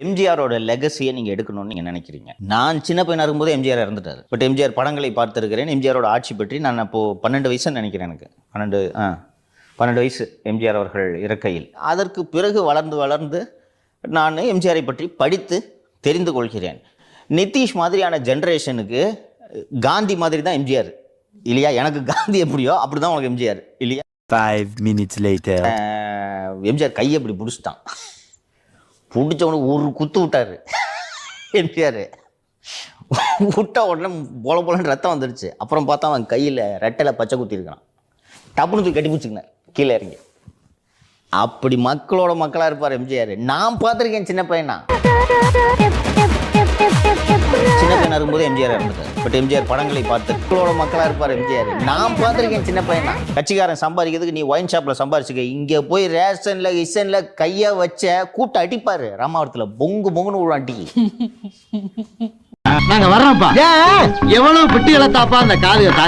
எம்ஜிஆரோட லெகசியை நீங்க எடுக்கணும்னு நீங்க நினைக்கிறீங்க. நான் சின்ன பையனா இருக்கும்போது எம்ஜிஆர் இறந்துட்டாரு. பட் எம்ஜிஆர் படங்களை பார்த்திருக்கிறேன். எம்ஜிஆரோட ஆட்சி பற்றி நான் அப்போ பன்னெண்டு வயசுன்னு நினைக்கிறேன் எனக்கு. பன்னெண்டு ஆ பன்னெண்டு வயசு எம்ஜிஆர் அவர்கள் இறக்கையில். அதற்கு பிறகு வளர்ந்து வளர்ந்து நான் எம்ஜிஆரை பற்றி படித்து தெரிந்து கொள்கிறேன். நிதிஷ் மாதிரியான ஜென்ரேஷனுக்கு காந்தி மாதிரி தான் எம்ஜிஆர். இல்லையா? எனக்கு காந்தி எப்படியோ அப்படி தான் உனக்கு எம்ஜிஆர். இல்லையா? Minutes later. ஆஹ் எம்ஜிஆர் கையை இப்படி பிடிச்சிட்டான். பிடிச்சவனுக்கு ஒரு குத்து விட்டாரு எம்ஜிஆர் விட்டா உடனே போல போலன்னு ரத்தம் வந்துருச்சு அப்புறம் பார்த்தா அவன் கையில் ரெட்டையில் பச்சை குத்தி இருக்கான் டப்புனு தூக்கி கட்டி பிடிச்சிக்கினேன் கீழே இறங்கி அப்படி மக்களோட மக்களாக இருப்பார் எம்ஜிஆர் நான் பார்த்துருக்கேன் சின்ன பையனா சின்ன எம்ஜிஆர் இருந்தது. பட் எம்ஜிஆர் படங்களை பார்த்து மக்களோட மக்களாக இருப்பார் எம்ஜிஆர். நான் பார்த்துருக்கேன் சின்ன பையனா கட்சிக்காரன் சம்பாதிக்கிறதுக்கு நீ ஒயின் ஷாப்பில் சம்பாரிச்சுக்க. இங்கே போய் ரேஷனில் கிஷனில் கையை வச்ச கூட்ட அடிப்பார். ராமாவரத்தில் பொங்கு பொங்குன்னு விழும் அடி நாங்க வர்றோம்ப்பா. எவ்வளவு பெட்டி இழத்தாப்பா அந்த காதுக